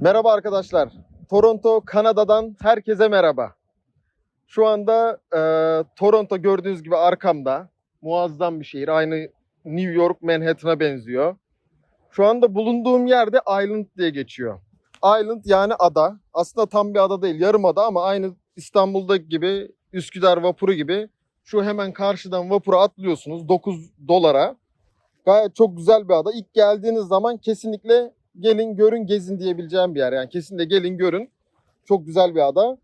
Merhaba arkadaşlar. Toronto, Kanada'dan herkese merhaba. Şu anda e, Toronto gördüğünüz gibi arkamda. Muazzam bir şehir. Aynı New York, Manhattan'a benziyor. Şu anda bulunduğum yerde Island diye geçiyor. Island yani ada. Aslında tam bir ada değil, yarım ada ama aynı İstanbul'daki gibi Üsküdar vapuru gibi. Şu hemen karşıdan vapura atlıyorsunuz 9 dolara. Gayet çok güzel bir ada. İlk geldiğiniz zaman kesinlikle gelin görün gezin diyebileceğim bir yer. Yani kesinlikle gelin görün. Çok güzel bir ada.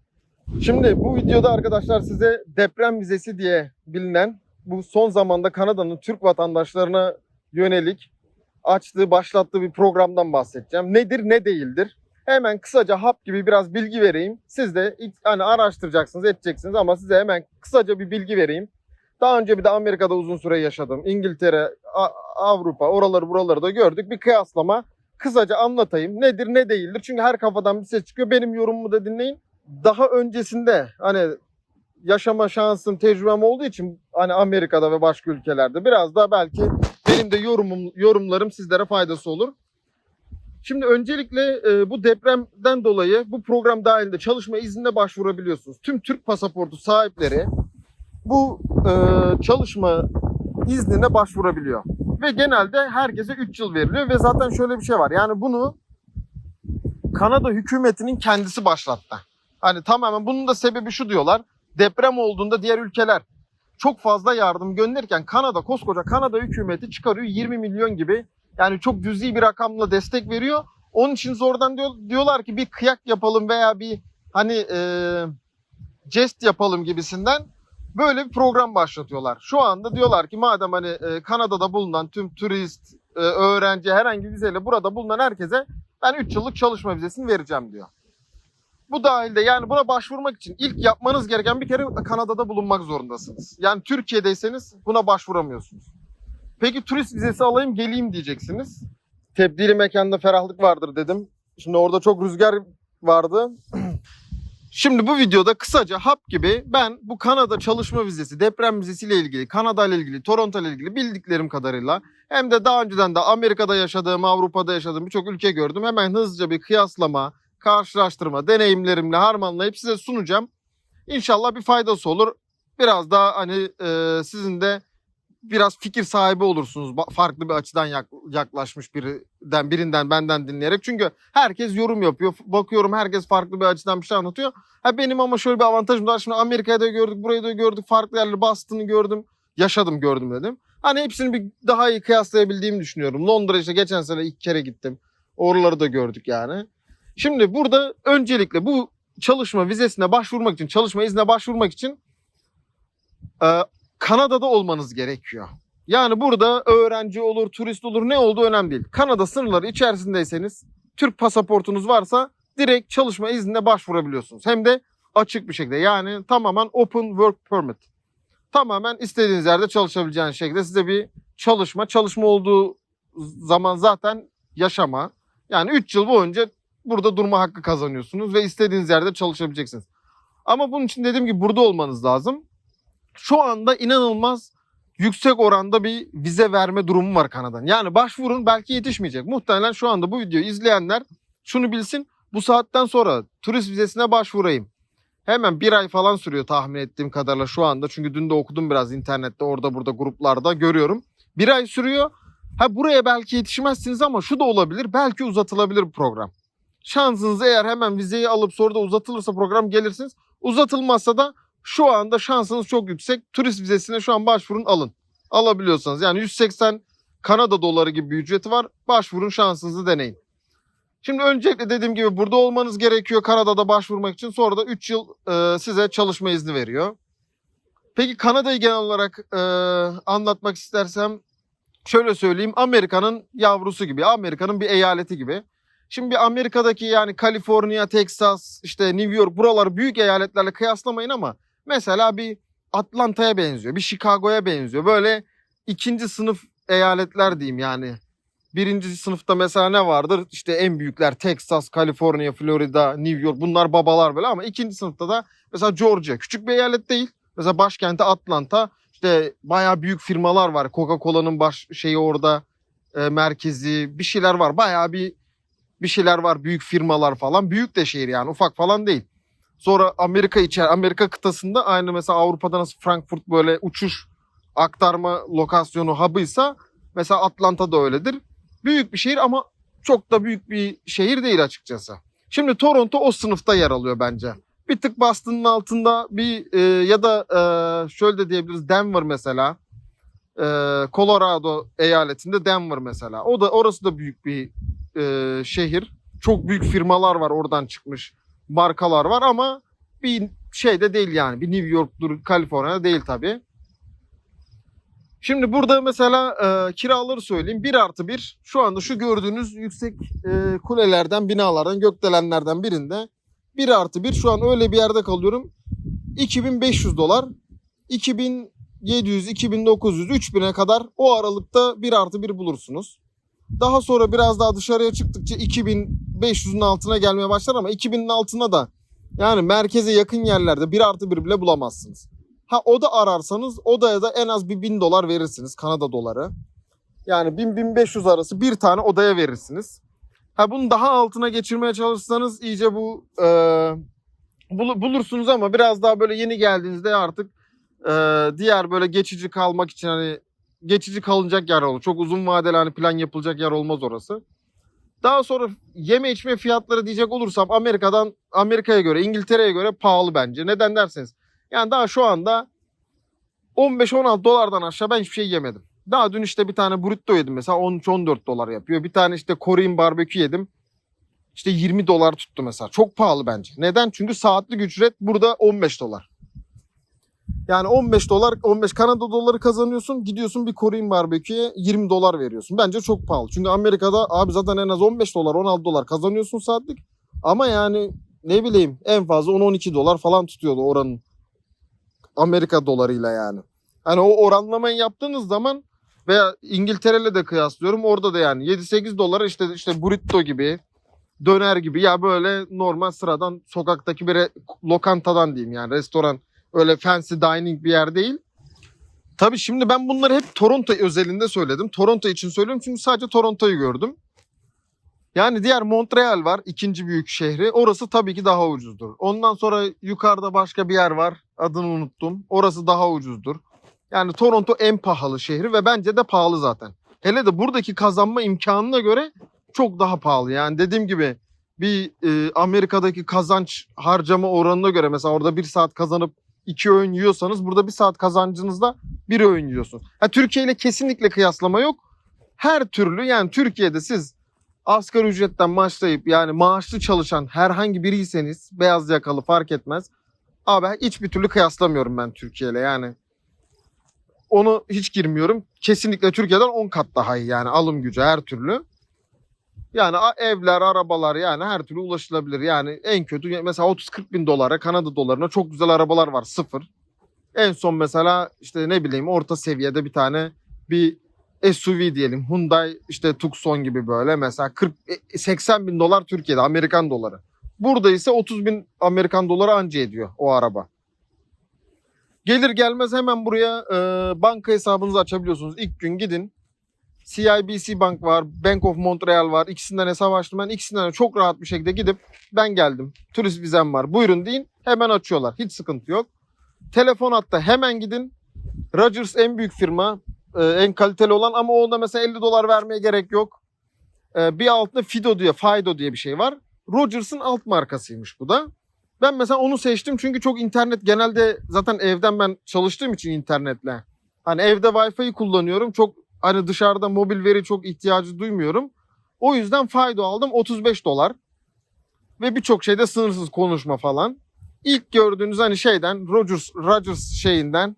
Şimdi bu videoda arkadaşlar size deprem vizesi diye bilinen bu son zamanda Kanada'nın Türk vatandaşlarına yönelik açtığı, başlattığı bir programdan bahsedeceğim. Nedir, ne değildir? Hemen kısaca hap gibi biraz bilgi vereyim. Siz de hani araştıracaksınız, edeceksiniz ama size hemen kısaca bir bilgi vereyim. Daha önce bir de Amerika'da uzun süre yaşadım. İngiltere, Avrupa, oraları buraları da gördük. Bir kıyaslama kısaca anlatayım. Nedir, ne değildir? Çünkü her kafadan bir ses çıkıyor. Benim yorumumu da dinleyin. Daha öncesinde hani yaşama şansım, tecrübem olduğu için hani Amerika'da ve başka ülkelerde biraz daha belki benim de yorumum yorumlarım sizlere faydası olur. Şimdi öncelikle e, bu depremden dolayı bu program dahilinde çalışma iznine başvurabiliyorsunuz. Tüm Türk pasaportu sahipleri bu e, çalışma iznine başvurabiliyor. Ve genelde herkese 3 yıl veriliyor ve zaten şöyle bir şey var. Yani bunu Kanada hükümetinin kendisi başlattı. Hani tamamen bunun da sebebi şu diyorlar. Deprem olduğunda diğer ülkeler çok fazla yardım gönderirken Kanada koskoca Kanada hükümeti çıkarıyor 20 milyon gibi yani çok cüzi bir rakamla destek veriyor. Onun için sonradan diyor, diyorlar ki bir kıyak yapalım veya bir hani e, jest yapalım gibisinden böyle bir program başlatıyorlar. Şu anda diyorlar ki madem hani e, Kanada'da bulunan tüm turist, e, öğrenci herhangi vizeyle burada bulunan herkese ben 3 yıllık çalışma vizesini vereceğim diyor. Bu dahilde yani buna başvurmak için ilk yapmanız gereken bir kere Kanada'da bulunmak zorundasınız. Yani Türkiye'deyseniz buna başvuramıyorsunuz. Peki turist vizesi alayım geleyim diyeceksiniz. Tebdili mekanda ferahlık vardır dedim. Şimdi orada çok rüzgar vardı. Şimdi bu videoda kısaca hap gibi ben bu Kanada çalışma vizesi, deprem vizesiyle ilgili, Kanada ile ilgili, Toronto ile ilgili bildiklerim kadarıyla hem de daha önceden de Amerika'da yaşadığım, Avrupa'da yaşadığım birçok ülke gördüm. Hemen hızlıca bir kıyaslama, karşılaştırma, deneyimlerimle harmanlayıp size sunacağım. İnşallah bir faydası olur. Biraz daha hani e, sizin de biraz fikir sahibi olursunuz. Farklı bir açıdan yak- yaklaşmış birinden, birinden benden dinleyerek. Çünkü herkes yorum yapıyor. Bakıyorum herkes farklı bir açıdan bir şey anlatıyor. Ha benim ama şöyle bir avantajım var. Şimdi Amerika'da da gördük, burayı da gördük. Farklı yerleri Boston'ı gördüm. Yaşadım gördüm dedim. Hani hepsini bir daha iyi kıyaslayabildiğimi düşünüyorum. Londra işte geçen sene ilk kere gittim. Oraları da gördük yani. Şimdi burada öncelikle bu çalışma vizesine başvurmak için, çalışma iznine başvurmak için e, Kanada'da olmanız gerekiyor. Yani burada öğrenci olur, turist olur ne olduğu önemli değil. Kanada sınırları içerisindeyseniz, Türk pasaportunuz varsa direkt çalışma iznine başvurabiliyorsunuz. Hem de açık bir şekilde. Yani tamamen open work permit. Tamamen istediğiniz yerde çalışabileceğiniz şekilde size bir çalışma, çalışma olduğu zaman zaten yaşama. Yani 3 yıl boyunca burada durma hakkı kazanıyorsunuz ve istediğiniz yerde çalışabileceksiniz. Ama bunun için dediğim gibi burada olmanız lazım. Şu anda inanılmaz yüksek oranda bir vize verme durumu var Kanada'nın. Yani başvurun belki yetişmeyecek. Muhtemelen şu anda bu videoyu izleyenler şunu bilsin. Bu saatten sonra turist vizesine başvurayım. Hemen bir ay falan sürüyor tahmin ettiğim kadarıyla şu anda. Çünkü dün de okudum biraz internette orada burada gruplarda görüyorum. Bir ay sürüyor. Ha buraya belki yetişmezsiniz ama şu da olabilir. Belki uzatılabilir bu program. Şansınız eğer hemen vizeyi alıp sonra da uzatılırsa program gelirsiniz. Uzatılmazsa da şu anda şansınız çok yüksek. Turist vizesine şu an başvurun alın. Alabiliyorsanız yani 180 Kanada doları gibi bir ücreti var. Başvurun şansınızı deneyin. Şimdi öncelikle dediğim gibi burada olmanız gerekiyor Kanada'da başvurmak için. Sonra da 3 yıl e, size çalışma izni veriyor. Peki Kanada'yı genel olarak e, anlatmak istersem şöyle söyleyeyim. Amerika'nın yavrusu gibi, Amerika'nın bir eyaleti gibi. Şimdi bir Amerika'daki yani Kaliforniya, Texas, işte New York buraları büyük eyaletlerle kıyaslamayın ama mesela bir Atlanta'ya benziyor, bir Chicago'ya benziyor. Böyle ikinci sınıf eyaletler diyeyim yani. Birinci sınıfta mesela ne vardır? İşte en büyükler Texas, Kaliforniya, Florida, New York bunlar babalar böyle ama ikinci sınıfta da mesela Georgia küçük bir eyalet değil. Mesela başkenti Atlanta işte bayağı büyük firmalar var. Coca-Cola'nın baş şeyi orada e, merkezi bir şeyler var. Bayağı bir bir şeyler var. Büyük firmalar falan. Büyük de şehir yani ufak falan değil. Sonra Amerika içer Amerika kıtasında aynı mesela Avrupa'da nasıl Frankfurt böyle uçuş aktarma lokasyonu hub'ıysa mesela Atlanta da öyledir. Büyük bir şehir ama çok da büyük bir şehir değil açıkçası. Şimdi Toronto o sınıfta yer alıyor bence. Bir tık Boston'ın altında bir e, ya da e, şöyle de diyebiliriz Denver mesela. E, Colorado eyaletinde Denver mesela. O da orası da büyük bir e, şehir. Çok büyük firmalar var oradan çıkmış markalar var ama bir şey de değil yani. Bir New York'dur, Kaliforniya değil tabii. Şimdi burada mesela e, kiraları söyleyeyim. 1 artı 1 şu anda şu gördüğünüz yüksek e, kulelerden, binalardan, gökdelenlerden birinde 1 artı 1 şu an öyle bir yerde kalıyorum. 2500 dolar. 2700, 2900, 3000'e kadar o aralıkta 1 artı 1 bulursunuz. Daha sonra biraz daha dışarıya çıktıkça 2500'ün altına gelmeye başlar ama 2000'in altına da yani merkeze yakın yerlerde 1 artı 1 bile bulamazsınız. Ha oda ararsanız odaya da en az bir 1000 dolar verirsiniz Kanada doları. Yani 1000-1500 arası bir tane odaya verirsiniz. Ha bunu daha altına geçirmeye çalışsanız iyice bu e, bul- bulursunuz ama biraz daha böyle yeni geldiğinizde artık e, diğer böyle geçici kalmak için hani geçici kalınacak yer olur. Çok uzun vadeli hani plan yapılacak yer olmaz orası. Daha sonra yeme içme fiyatları diyecek olursam Amerika'dan Amerika'ya göre İngiltere'ye göre pahalı bence. Neden derseniz yani daha şu anda 15-16 dolardan aşağı ben hiçbir şey yemedim. Daha dün işte bir tane burrito yedim mesela 13-14 dolar yapıyor. Bir tane işte Korean barbekü yedim. İşte 20 dolar tuttu mesela. Çok pahalı bence. Neden? Çünkü saatlik ücret burada 15 dolar. Yani 15 dolar, 15 Kanada doları kazanıyorsun. Gidiyorsun bir Korean barbeküye 20 dolar veriyorsun. Bence çok pahalı. Çünkü Amerika'da abi zaten en az 15 dolar, 16 dolar kazanıyorsun saatlik. Ama yani ne bileyim en fazla 10-12 dolar falan tutuyordu oranın Amerika dolarıyla yani. Hani o oranlamayı yaptığınız zaman veya İngiltere'yle de kıyaslıyorum. Orada da yani 7-8 dolara işte işte burrito gibi döner gibi ya böyle normal sıradan sokaktaki bir lokantadan diyeyim yani restoran öyle fancy dining bir yer değil. Tabii şimdi ben bunları hep Toronto özelinde söyledim. Toronto için söylüyorum çünkü sadece Toronto'yu gördüm. Yani diğer Montreal var ikinci büyük şehri. Orası tabii ki daha ucuzdur. Ondan sonra yukarıda başka bir yer var. Adını unuttum. Orası daha ucuzdur. Yani Toronto en pahalı şehri ve bence de pahalı zaten. Hele de buradaki kazanma imkanına göre çok daha pahalı. Yani dediğim gibi bir e, Amerika'daki kazanç harcama oranına göre mesela orada bir saat kazanıp iki öğün yiyorsanız burada bir saat kazancınızda bir öğün yiyorsunuz. Ha, Türkiye ile kesinlikle kıyaslama yok. Her türlü yani Türkiye'de siz asgari ücretten başlayıp yani maaşlı çalışan herhangi biriyseniz beyaz yakalı fark etmez. Abi hiçbir türlü kıyaslamıyorum ben Türkiye ile yani. Onu hiç girmiyorum. Kesinlikle Türkiye'den 10 kat daha iyi yani alım gücü her türlü. Yani evler, arabalar yani her türlü ulaşılabilir. Yani en kötü mesela 30-40 bin dolara Kanada dolarına çok güzel arabalar var sıfır. En son mesela işte ne bileyim orta seviyede bir tane bir SUV diyelim Hyundai işte Tucson gibi böyle mesela 40 e, 80 bin dolar Türkiye'de Amerikan doları. Burada ise 30 bin Amerikan doları anca ediyor o araba. Gelir gelmez hemen buraya e, banka hesabınızı açabiliyorsunuz. İlk gün gidin. CIBC Bank var, Bank of Montreal var. İkisinden hesap açtım ben. İkisinden de çok rahat bir şekilde gidip ben geldim. Turist vizem var. Buyurun deyin. Hemen açıyorlar. Hiç sıkıntı yok. Telefon hatta hemen gidin. Rogers en büyük firma. e, en kaliteli olan ama onda mesela 50 dolar vermeye gerek yok. E, bir altında Fido diye, Fido diye bir şey var. Rogers'ın alt markasıymış bu da. Ben mesela onu seçtim çünkü çok internet genelde zaten evden ben çalıştığım için internetle. Hani evde Wi-Fi'yi kullanıyorum. Çok hani dışarıda mobil veri çok ihtiyacı duymuyorum. O yüzden Fido aldım 35 dolar. Ve birçok şeyde sınırsız konuşma falan. İlk gördüğünüz hani şeyden Rogers, Rogers şeyinden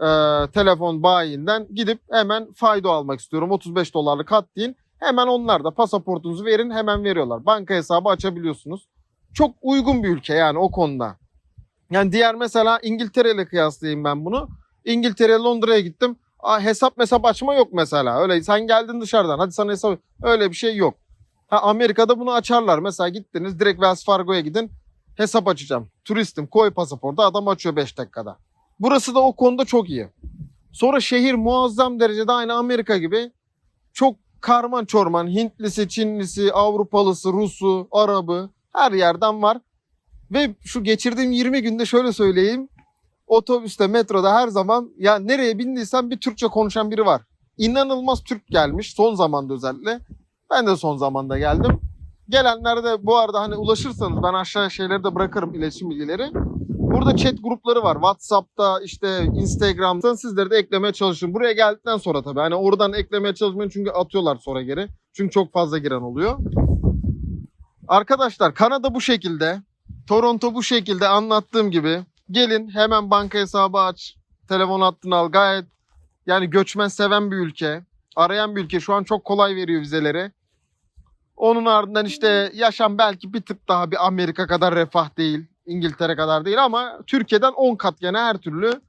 e, telefon bayinden gidip hemen Fido almak istiyorum. 35 dolarlık kat deyin. Hemen onlar da pasaportunuzu verin hemen veriyorlar. Banka hesabı açabiliyorsunuz. Çok uygun bir ülke yani o konuda. Yani diğer mesela İngiltere ile kıyaslayayım ben bunu. İngiltere Londra'ya gittim. Aa, hesap mesap açma yok mesela. Öyle sen geldin dışarıdan hadi sana hesap öyle bir şey yok. Ha, Amerika'da bunu açarlar. Mesela gittiniz direkt Wells Fargo'ya gidin. Hesap açacağım. Turistim koy pasaportu adam açıyor 5 dakikada. Burası da o konuda çok iyi. Sonra şehir muazzam derecede aynı Amerika gibi çok karman çorman Hintlisi, Çinlisi, Avrupalısı, Rusu, Arabı her yerden var. Ve şu geçirdiğim 20 günde şöyle söyleyeyim. Otobüste, metroda her zaman ya nereye bindiysen bir Türkçe konuşan biri var. İnanılmaz Türk gelmiş son zamanda özellikle. Ben de son zamanda geldim. Gelenlere de bu arada hani ulaşırsanız ben aşağıya şeyleri de bırakırım iletişim bilgileri. Burada chat grupları var. WhatsApp'ta işte Instagram'dan sizleri de eklemeye çalışın. Buraya geldikten sonra tabii hani oradan eklemeye çalışmayın çünkü atıyorlar sonra geri. Çünkü çok fazla giren oluyor. Arkadaşlar Kanada bu şekilde. Toronto bu şekilde anlattığım gibi. Gelin hemen banka hesabı aç. Telefon hattını al. Gayet yani göçmen seven bir ülke. Arayan bir ülke. Şu an çok kolay veriyor vizeleri. Onun ardından işte yaşam belki bir tık daha bir Amerika kadar refah değil. İngiltere kadar değil ama Türkiye'den 10 kat gene her türlü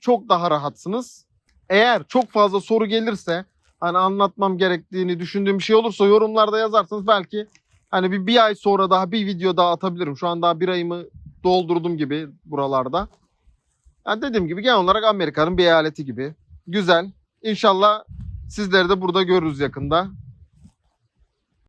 çok daha rahatsınız. Eğer çok fazla soru gelirse hani anlatmam gerektiğini düşündüğüm bir şey olursa yorumlarda yazarsanız belki hani bir, bir ay sonra daha bir video daha atabilirim. Şu an daha bir ayımı doldurdum gibi buralarda. Yani dediğim gibi genel olarak Amerika'nın bir eyaleti gibi. Güzel. İnşallah sizleri de burada görürüz yakında.